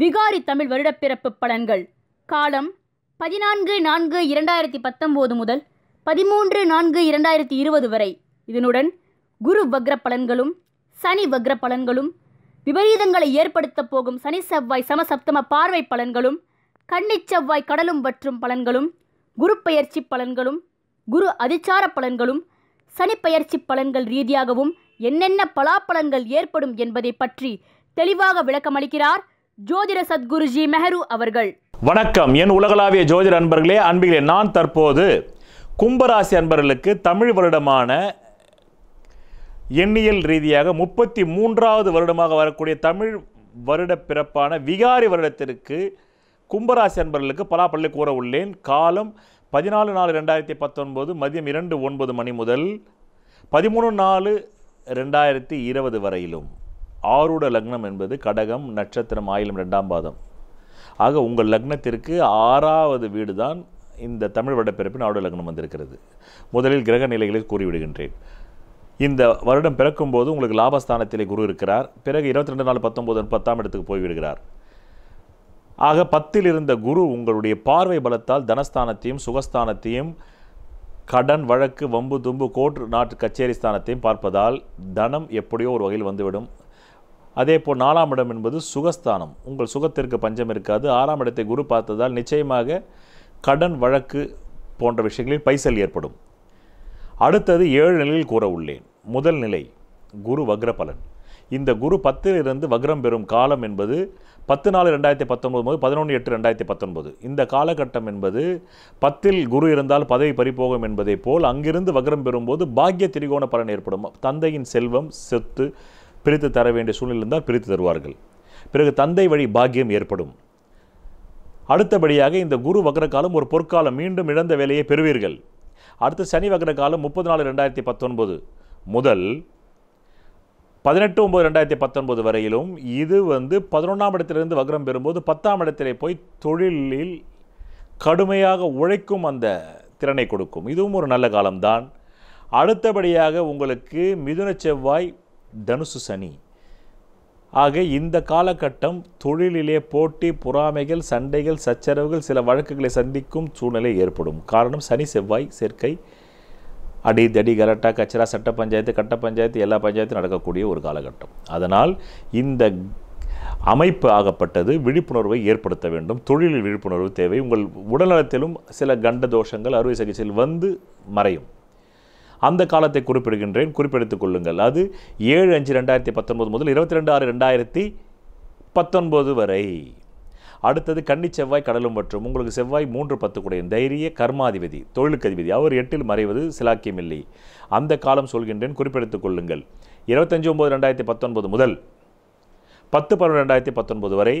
விகாரி தமிழ் வருடப்பிறப்பு பலன்கள். காலம் பதினான்கு நான்கு இரண்டாயிரத்தி பத்தொம்போது முதல் பதிமூன்று நான்கு இரண்டாயிரத்தி இருபது வரை. இதனுடன் குரு வக்ர பலன்களும் சனி வக்ர பலன்களும் விபரீதங்களை ஏற்படுத்தப் போகும் சனி செவ்வாய் சமசப்தம பார்வை பலன்களும் கன்னிச் செவ்வாய் கடலும் வற்றும் பலன்களும் குரு பயிற்சி பலன்களும் குரு அதிச்சார பலன்களும் சனி பயிற்சி பலன்கள் ரீதியாகவும் என்னென்ன பலாப்பலன்கள் ஏற்படும் என்பதை பற்றி தெளிவாக விளக்கமளிக்கிறார் ஜோதிட சத்குருஜி மெஹரு அவர்கள். வணக்கம். என் உலகளாவிய ஜோதிட அன்பர்களே அன்பிகளே நான் தற்போது கும்பராசி அன்பர்களுக்கு தமிழ் வருடமான எண்ணியல் ரீதியாக முப்பத்தி மூன்றாவது வருடமாக வரக்கூடிய தமிழ் வருட பிறப்பான விகாரி வருடத்திற்கு கும்பராசி அன்பர்களுக்கு பலாப்பள்ளி கூற உள்ளேன். காலம் பதினாலு நாலு ரெண்டாயிரத்தி பத்தொன்பது மதியம் இரண்டு ஒன்பது மணி முதல் பதிமூணு நாலு ரெண்டாயிரத்தி இருபது வரையிலும். ஆரூட லக்னம் என்பது கடகம் நட்சத்திரம் ஆயிலம் ரெண்டாம் பாதம். ஆக உங்கள் லக்னத்திற்கு ஆறாவது வீடு தான் இந்த தமிழ் வருடப்பிறப்பின் ஆருட லக்னம் வந்திருக்கிறது. முதலில் கிரக நிலைகளை கூறிவிடுகின்றேன். இந்த வருடம் பிறக்கும்போது உங்களுக்கு லாபஸ்தானத்திலே குரு இருக்கிறார். பிறகு இருபத்தி ரெண்டு நாள் பத்தொம்போது பத்தாம் இடத்துக்கு போய்விடுகிறார் ஆக பத்தில் இருந்த குரு உங்களுடைய பார்வை பலத்தால் தனஸ்தானத்தையும் சுகஸ்தானத்தையும் கடன் வழக்கு வம்பு தும்பு கோர்ட் நாட்டு கச்சேரி ஸ்தானத்தையும் பார்ப்பதால் தனம் எப்படியோ ஒரு வகையில் வந்துவிடும். அதே போல் நாலாம் இடம் என்பது சுகஸ்தானம். உங்கள் சுகத்திற்கு பஞ்சம் இருக்காது. ஆறாம் இடத்தை குரு பார்த்ததால் நிச்சயமாக கடன் வழக்கு போன்ற விஷயங்களில் பைசல் ஏற்படும். அடுத்தது ஏழு நிலையில் கூற உள்ளேன். முதல் நிலை குரு வக்ரபலன் இந்த குரு பத்தில் இருந்து வக்ரம் பெறும் காலம் என்பது பத்து நாலு ரெண்டாயிரத்தி பத்தொன்பது முதல் பதினொன்று எட்டு ரெண்டாயிரத்தி பத்தொன்பது. இந்த காலகட்டம் என்பது பத்தில் குரு இருந்தால் பதவி பறிபோகும் என்பதைப் போல் அங்கிருந்து வக்ரம் பெறும்போது பாக்கிய திரிகோண பலன் ஏற்படும். தந்தையின் செல்வம் சொத்து பிரித்து தர வேண்டிய சூழ்நிலை இருந்தால் பிரித்து தருவார்கள். பிறகு தந்தை வழி பாக்கியம் ஏற்படும். அடுத்தபடியாக இந்த குரு வக்ரகாலம் ஒரு பொற்காலம் மீண்டும் இழந்த வேலையை பெறுவீர்கள். அடுத்து சனி வக்ரகாலம் முப்பது நாலு ரெண்டாயிரத்தி பத்தொன்பது முதல் பதினெட்டு ஒம்பது ரெண்டாயிரத்தி பத்தொன்பது வரையிலும் இது வந்து பதினொன்றாம் இடத்திலிருந்து வக்ரம் பெறும்போது பத்தாம் இடத்திலே போய் தொழிலில் கடுமையாக உழைக்கும் அந்த திறனை கொடுக்கும். இதுவும் ஒரு நல்ல காலம்தான். அடுத்தபடியாக உங்களுக்கு மிதுன செவ்வாய் தனுசு சனி. ஆக இந்த காலகட்டம் தொழிலிலே போட்டி பொறாமைகள் சண்டைகள் சச்சரவுகள் சில வழக்குகளை சந்திக்கும் சூழ்நிலை ஏற்படும். காரணம் சனி செவ்வாய் சேர்க்கை அடி தடி கலட்டா கச்சரா சட்ட பஞ்சாயத்து கட்ட பஞ்சாயத்து எல்லா பஞ்சாயத்தும் நடக்கக்கூடிய ஒரு காலகட்டம். அதனால் இந்த அமைப்பு ஆகப்பட்டது விழிப்புணர்வை ஏற்படுத்த வேண்டும். தொழிலில் விழிப்புணர்வு தேவை. உங்கள் உடல்நலத்திலும் சில கண்ட தோஷங்கள் அறுவை சிகிச்சையில் வந்து மறையும். அந்த காலத்தை குறிப்பிடுகின்றேன். குறிப்பெடுத்துக் கொள்ளுங்கள். அது ஏழு அஞ்சு ரெண்டாயிரத்தி பத்தொன்பது முதல் இருபத்தி ரெண்டு ஆறு ரெண்டாயிரத்தி பத்தொன்பது வரை. அடுத்தது கன்னி செவ்வாய் கடலும் மற்றும் உங்களுக்கு செவ்வாய் மூன்று பத்து கூடிய தைரிய கர்மாதிபதி தொழிலுக்கு அதிபதி அவர் எட்டில் மறைவது சிலாக்கியமில்லை அந்த காலம் சொல்கின்றேன். குறிப்பெடுத்துக் கொள்ளுங்கள். இருபத்தஞ்சு ஒம்பது ரெண்டாயிரத்தி பத்தொன்பது முதல் பத்து பன்னெண்டு ரெண்டாயிரத்தி பத்தொன்பது வரை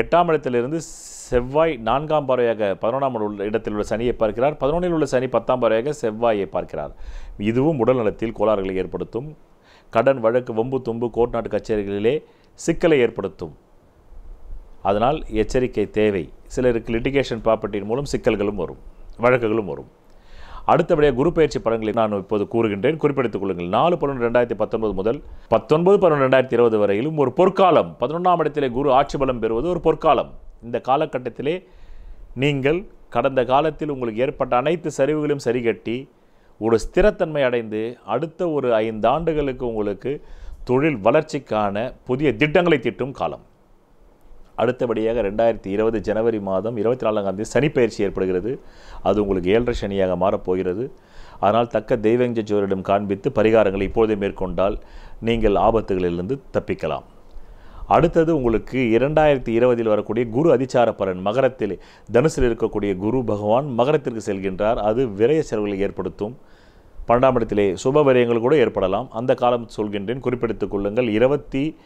எட்டாம் இடத்திலிருந்து செவ்வாய் நான்காம் பார்வையாக பதினொன்றாம் உள்ள இடத்தில் உள்ள சனியை பார்க்கிறார். பதினொன்றில் உள்ள சனி பத்தாம் பார்வையாக செவ்வாயை பார்க்கிறார். இதுவும் உடல் நலத்தில் கோளாறுகளை ஏற்படுத்தும். கடன் வழக்கு வம்பு தும்பு கோர்ட் நாட்டு கச்சேரிகளிலே சிக்கலை ஏற்படுத்தும். அதனால் எச்சரிக்கை தேவை. சிலருக்கு லிட்டிகேஷன் ப்ராப்பர்ட்டியின் மூலம் சிக்கல்களும் வரும் வழக்குகளும் வரும். அடுத்தபடியாக குரு பயிற்சி பலன்களை நான் இப்போது கூறுகின்றேன். குறிப்பிடுத்துக் கொள்ளுங்கள். நாலு பன்னெண்டு ரெண்டாயிரத்தி பத்தொன்பது முதல் பத்தொன்பது பன்னெண்டு ரெண்டாயிரத்தி இருபது வரையிலும் ஒரு பொற்காலம் பதினொன்றாம் இடத்திலே குரு ஆட்சி பலம் பெறுவது ஒரு பொற்காலம். இந்த காலகட்டத்திலே நீங்கள் கடந்த காலத்தில் உங்களுக்கு ஏற்பட்ட அனைத்து சரிவுகளையும் சரிகட்டி ஒரு ஸ்திரத்தன்மை அடைந்து அடுத்த ஒரு ஐந்து ஆண்டுகளுக்கு உங்களுக்கு தொழில் வளர்ச்சிக்கான புதிய திட்டங்களை திட்டும் காலம். அடுத்தபடியாக ரெண்டாயிரத்தி இருபது ஜனவரி மாதம் இருபத்தி நாலாம் தேதி சனிப்பயிற்சி ஏற்படுகிறது. அது உங்களுக்கு ஏழரை சனியாக மாறப்போகிறது. அதனால் தக்க தெய்வஞ்ச ஜோரிடம் காண்பித்து பரிகாரங்களை இப்பொழுதே மேற்கொண்டால் நீங்கள் ஆபத்துகளிலிருந்து தப்பிக்கலாம். அடுத்தது உங்களுக்கு இரண்டாயிரத்தி இருபதில் வரக்கூடிய குரு அதிச்சார பலன் மகரத்தில் தனுசில் இருக்கக்கூடிய குரு பகவான் மகரத்திற்கு செல்கின்றார். அது விரய செலவுகளை ஏற்படுத்தும். பன்னெண்டாம் இடத்திலே சுப விரயங்கள் கூட ஏற்படலாம். அந்த காலம் சொல்கின்றேன். குறிப்பிடுத்துக் கொள்ளுங்கள். இருபத்தி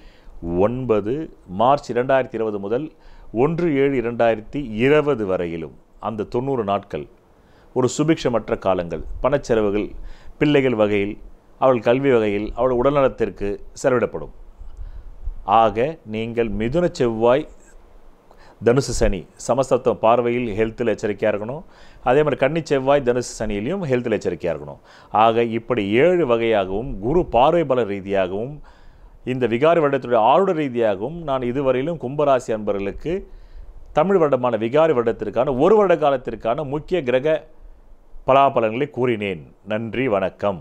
ஒன்பது மார்ச் இரண்டாயிரத்தி இருபது முதல் ஒன்று ஏழு இரண்டாயிரத்தி இருபது வரையிலும் அந்த தொண்ணூறு நாட்கள் ஒரு சுபிக்ஷமற்ற காலங்கள். பணச்செலவுகள் பிள்ளைகள் வகையில் அவள் கல்வி வகையில் அவள் உடல்நலத்திற்கு செலவிடப்படும். ஆக நீங்கள் மிதுன செவ்வாய் தனுசு சனி சமஸ்தத்துவம் பார்வையில் ஹெல்த்தில் எச்சரிக்கையாக இருக்கணும். அதே மாதிரி கன்னி செவ்வாய் தனுசு சனியிலையும் ஹெல்த்தில் எச்சரிக்கையாக இருக்கணும். ஆக இப்படி ஏழு வகையாகவும் குரு பார்வை பல ரீதியாகவும் இந்த விகாரி வருடத்துடைய ஆருட ரீதியாகவும் நான் இதுவரையிலும் கும்பராசி அன்பர்களுக்கு தமிழ் வருடமான விகாரி வருடத்திற்கான ஒரு வருட காலத்திற்கான முக்கிய கிரக பலாபலன்களை கூறினேன். நன்றி வணக்கம்.